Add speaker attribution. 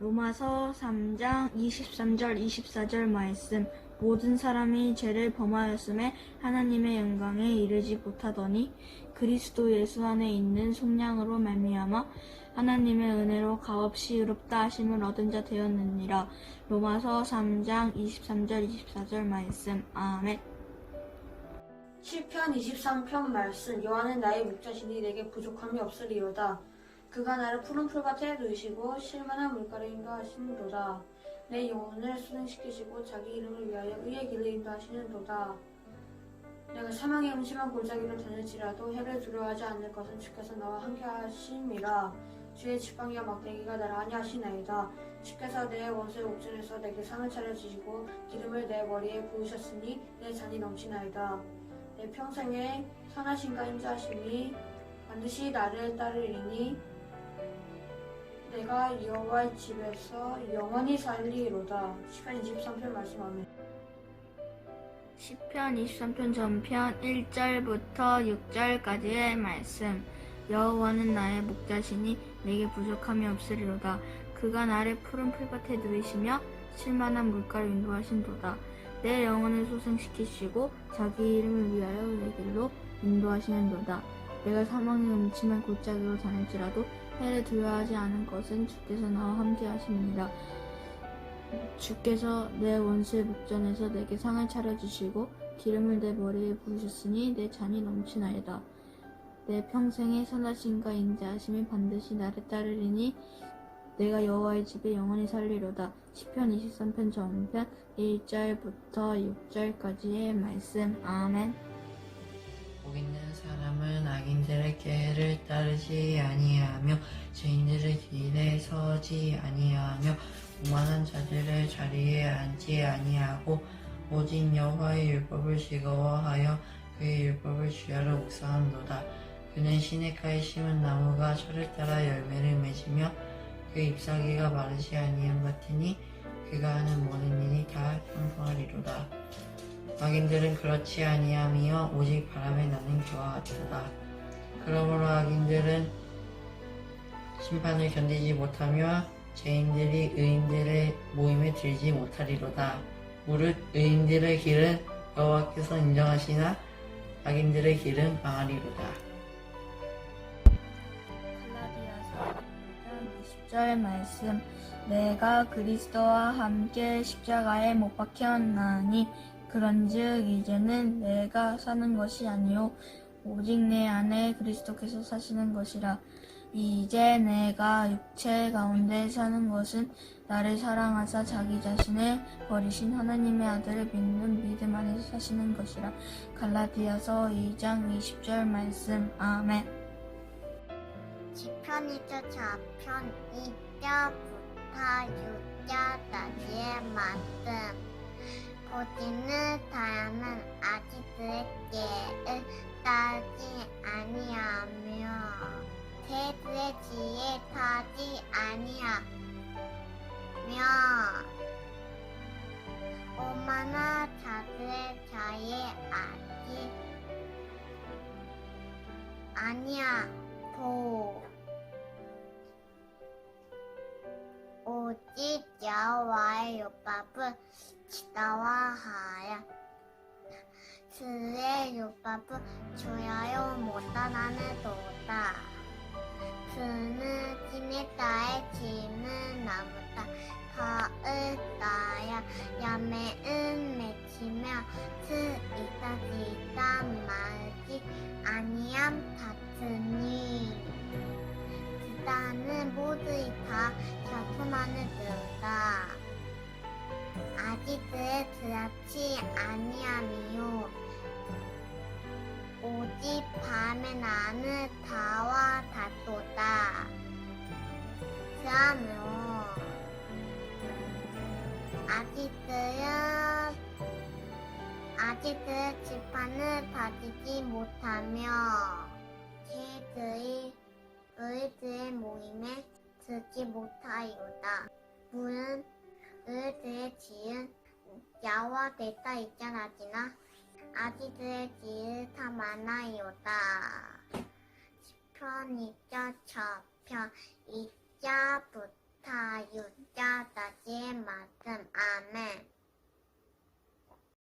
Speaker 1: 로마서 3장 23절 24절 말씀. 모든 사람이 죄를 범하였음에 하나님의 영광에 이르지 못하더니 그리스도 예수 안에 있는 속량으로 말미암아 하나님의 은혜로 값없이 의롭다 하심을 얻은 자 되었느니라. 로마서 3장 23절 24절 말씀. 아멘.
Speaker 2: 시편 23편 말씀. 여호와는 나의 목자시니 내게 부족함이 없으리로다 그가 나를 푸른 풀밭에 누이시고 실만한 물가를 인도하시는도다. 내 영혼을 수능시키시고 자기 이름을 위하여 의의 길을 인도하시는도다. 내가 사망의 음침한 골짜기로 다닐지라도 해를 두려워하지 않을 것은 주께서 나와 함께 하심이라. 주의 지팡이와 막대기가 나를 안위하시나이다. 주께서 내 원수의 옥전에서 내게 상을 차려주시고 기름을 내 머리에 부으셨으니 내 잔이 넘치나이다. 내 평생에 선하신가 인자하심이 반드시 나를 따르리니 내가 여호와의 집에서 영원히 살리로다. 시편 23편 말씀하면
Speaker 1: 시편 23편 전편 1절부터 6절까지의 말씀. 여호와는 나의 목자시니 내게 부족함이 없으리로다. 그가 나를 푸른 풀밭에 누이시며 실만한 물가를 인도하신도다. 내 영혼을 소생시키시고 자기 이름을 위하여 내 길로 인도하시는도다. 내가 사망의 음침한 골짜기로 다닐지라도 해를 두려워하지 않은 것은 주께서 나와 함께 하심이니라 주께서 내 원수의 목전에서 내게 상을 차려주시고 기름을 내 머리에 부으셨으니 내 잔이 넘치나이다. 내 평생에 선하신가 인자하심이 반드시 나를 따르리니 내가 여호와의 집에 영원히 살리로다. 시편 23편 전편 1절부터 6절까지의 말씀. 아멘.
Speaker 3: 복 있는 사람은 악인들의 계를 따르지 아니하며 죄인들의 길에 서지 아니하며 오만한 자들의 자리에 앉지 아니하고 오직 여호와의 율법을 즐거워하여 그의 율법을 주야로 묵상함도다. 그는 시내가에 심은 나무가 철을 따라 열매를 맺으며 그 잎사귀가 마르지 아니함 같으니 그가 하는 모든 일이 다 형통하리로다 악인들은 그렇지 아니하며 오직 바람에 나는 겨와 같도다. 그러므로 악인들은 심판을 견디지 못하며 죄인들이 의인들의 모임에 들지 못하리로다. 무릇 의인들의 길은 여호와께서 인정하시나 악인들의 길은 망하리로다.
Speaker 1: 갈라디아서 20절 말씀 내가 그리스도와 함께 십자가에 못 박혔나니 그런즉 이제는 내가 사는 것이 아니요 오직 내 안에 그리스도께서 사시는 것이라. 이제 내가 육체 가운데 사는 것은 나를 사랑하사 자기 자신을 버리신 하나님의 아들을 믿는 믿음 안에서 사시는 것이라. 갈라디아서 2장 20절 말씀. 아멘.
Speaker 4: 지편이죠 좌편. 2자부터 6자까지의 말씀 고지는 아기들의 깨을 따지 아니하며 새들의 지혜 타지 아니하며 오만한 자들의 자에 아지 아니하고 오직 여호와의 율법을 지다와하여 그의 율법을 주야요. 못하나는 도다. 그는 지네다의 짐은 나무다. 가을 나야 야매은 맺히며 그 이따지다 말지 아니함 같으니. 그다는 모두 다 결품안을 들다. 아직 그의 그렇지 아니함이요 오직 밤에 나는 다와 다도다 그러므로 아직들은 아직들 지판을 다지지 못하며 그의 의들의 모임에 들지 못하이로다. 물은 의들의 지은 야와 됐다 있잖아지나 아지들 지읒타 많아요다. 시편 이자 저편 이자부터 유자까지 맞음 아멘.